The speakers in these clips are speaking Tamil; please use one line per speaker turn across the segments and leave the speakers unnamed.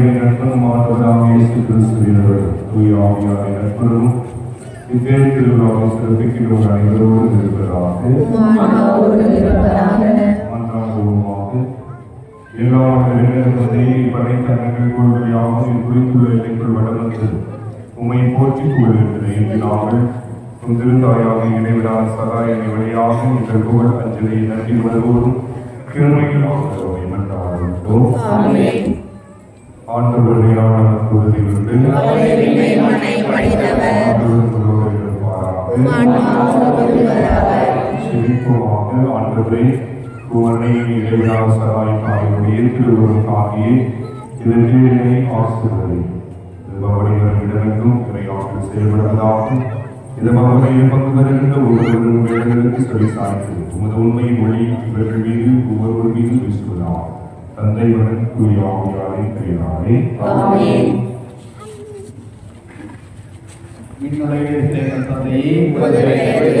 நட்பும் ஆண்டவராம் இயேசு கிறிஸ்துவினர்கள் தூய ஆவியாரின் நட்பும் இவ்வேறு திருவிழாவை சிறப்பிக்கிறோர் அனைவரோடு இருப்பதாக மன்றாடுவோமாக எல்லாம் நிறைவேறுவதை படைத்த நகர் கொள்கையாகவும் குறித்துள்ள வளர்ந்து போற்றிக் நாங்கள் திருந்தாயாக இடைவிடாத சகாயனை வழியாக எங்கள் புகழ் அஞ்சலியை நன்றி வருவோரும் கிருமையில் ஆகிறோம் ஆண்டவரை உவனை இடைவிடாசராய்க்காயுடைய திருவரும் ஆகிய இதனை ஆசிரியரை வடிவமிடமெங்கும் இறையாற்றில் செயல்படுவதாகும் இது மகமையில் பங்கு வருகின்ற ஒவ்வொருவரும் வேடங்களுக்கு சரி சாய்த்து உமது உண்மை மொழி இவர்கள் மீது ஒவ்வொருவர் மீது வீசுவதாகும் தந்தை மகன் தூய ஆவியாரை பெரியாரே
என்னுடைய தேவன் தந்தையே அறநிலைக்காரியே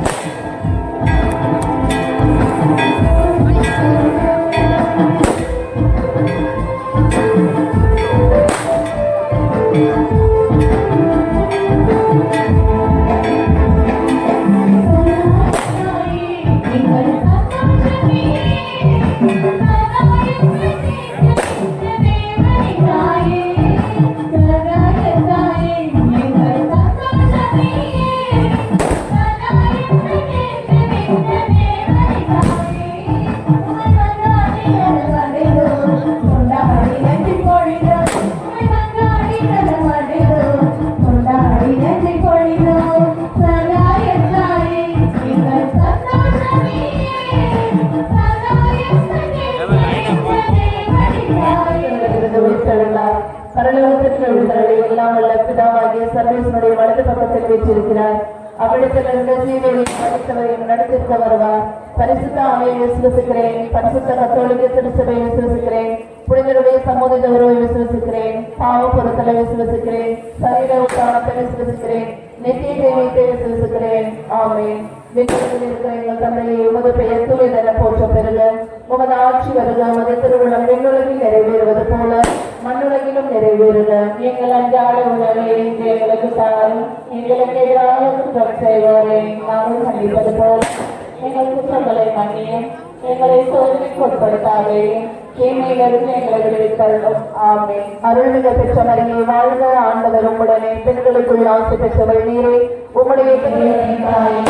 அவ்விடத்தில் இருந்த சீதையை படித்தவரையும் வருவார். பரிசுத்த ஆணையை விசுவசிக்கிறேன். பரிசுத்த கத்தோலிக்க திருச்சபையை விசுவசிக்கிறேன். புனிதருடைய சமூக உறவை விசுவசிக்கிறேன். பாவ பொருட்களை விசுவசிக்கிறேன். சரீர உத்தானத்தை விசுவசிக்கிறேன். நித்திய தெய்வத்தை விசுவசிக்கிறேன். ஆமென். விண்ணுலகில் இருக்கிற எங்கள் தந்தையை உமது பெயர் தூயதென போற்ற பெறுக. உமது ஆட்சி வருக. உமது திருவிழம் விண்ணுலகில் நிறைவேறுவது போல. மண்ணுலகிலும் நிறைவேறுக. எங்கள் அன்றாட உணவை இன்று எங்களுக்கு தாரும். எங்களுக்கு எதிராக குற்றம் செய்வோரை. நாங்கள் கண்டிப்பது போல். எங்கள் குற்றங்களை மன்னியும். எங்களை சோதனைக்கு உட்படுத்தாதே. தீமையிலிருந்து எங்களை விடுவித்தள்ளும் ஆமே அருள்மிக பெற்ற மரியை வாழ்க ஆண்டவர் உம்முடனே. பெண்களுக்குள் ஆசை பெற்றவள் நீரே. உம்முடைய தாயே.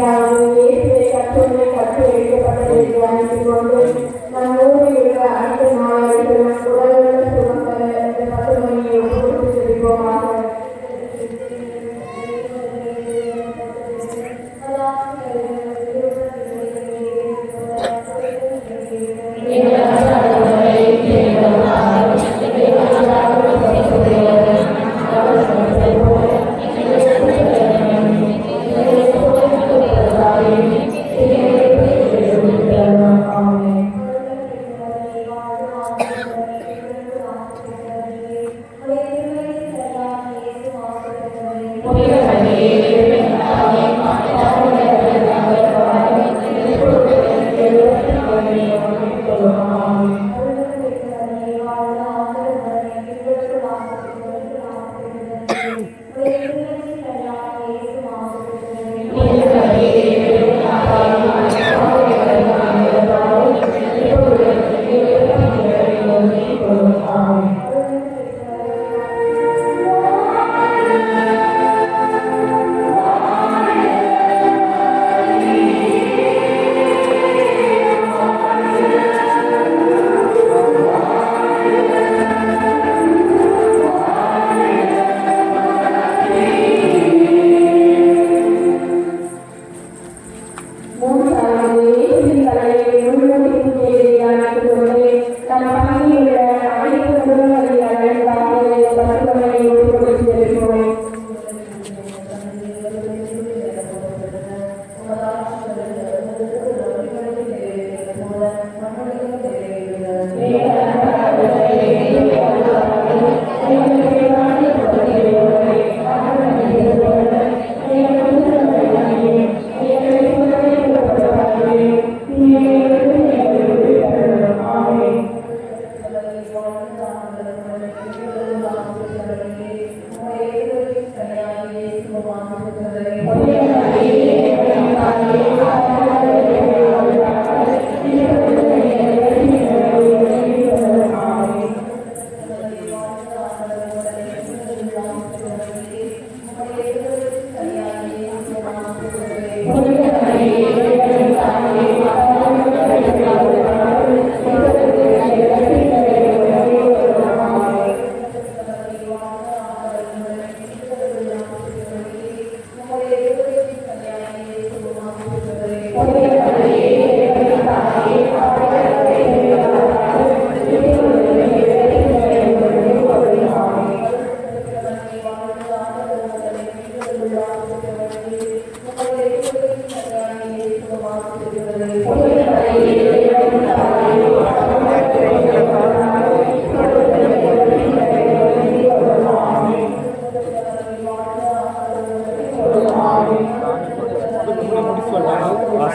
get out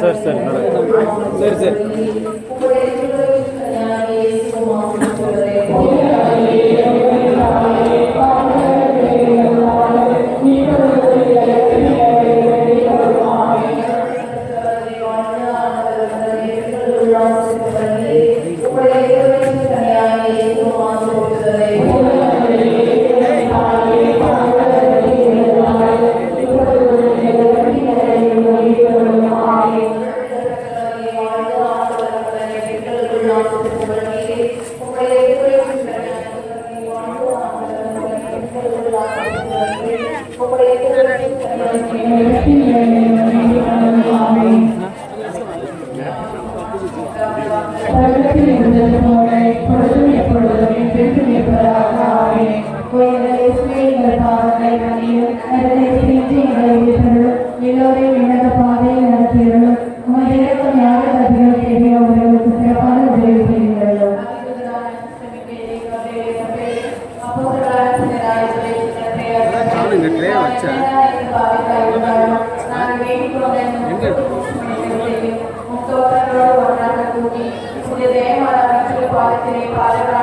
ಸರಿ ಸರಿ ಸರಿ ಸರಿ
சரி சரி நட சரி சரி
எல்லோரையும் எனது பாதையில் நடத்தியவர்களும் உமது இறக்கம் யார் அதிகம் தெரியும் அவர்களுக்கு சிறப்பான உதவி செய்கிறீர்கள்
இந்த agora
queria